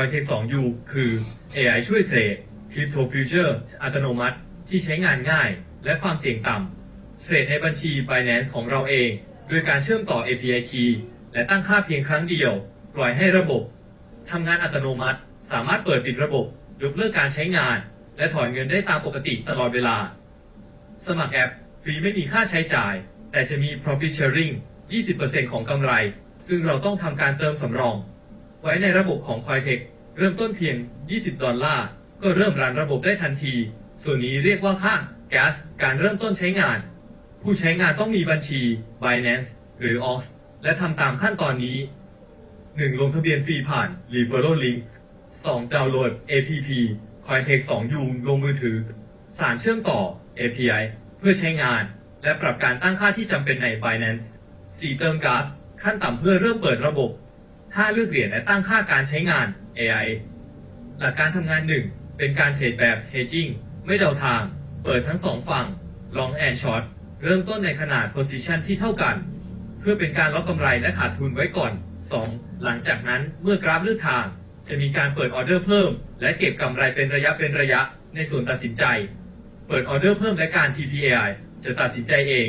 Cointex 2U คือ AI ช่วยเทรด Crypto Future อัตโนมัติที่ใช้งานง่าย และความเสี่ยงต่ำเทรดในบัญชี Binance ของเราเอง โดยการเชื่อมต่อ API Key และตั้งค่าเพียงครั้งเดียว ปล่อยให้ระบบทำงานอัตโนมัติ สามารถเปิดปิดระบบยกเลิกการใช้งาน และถอนเงินได้ตามปกติตลอดเวลา สมัครแอป ฟรีไม่มีค่าใช้จ่าย แต่จะมี profit sharing 20%ของกำไร ซึ่งเราต้องทำการเติมสำรอง ไว้ในระบบของ Cointex เริ่มต้นเพียง 20 ดอลลาร์ ก็เริ่มรันระบบได้ทันที ส่วนนี้เรียกว่าค่า gas การเริ่มต้นใช้งาน ผู้ใช้งานต้องมีบัญชี Binance หรือ OX และทำตามขั้นตอนนี้ 1. ลงทะเบียนฟรีผ่าน Referral Link 2. ดาวน์โหลด APP Cointex 2U ลงมือถือ 3. เชื่อมต่อ API เพื่อใช้งาน และปรับการตั้งค่าที่จำเป็นใน Binance 4. เติมก๊าซขั้นต่ำเพื่อเริ่มเปิดระบบ 5. เลือกเหรียญและตั้งค่าการใช้งาน AI หลักการทำงาน 1 เป็นการเทรดแบบ hedging ไม่เดาทาง เปิดทั้งสองฝั่ง long and short เริ่มต้นในขนาด position ที่เท่ากัน เพื่อเป็นการล็อกกำไรและขาดทุนไว้ก่อน 2. หลังจากนั้นเมื่อกราฟเลือกทาง จะมีการเปิดออเดอร์เพิ่ม และเก็บกำไรเป็นระยะเป็นระยะ ในส่วนตัดสินใจ เปิดออเดอร์เพิ่มและการ TPAI จะตัดสินใจเอง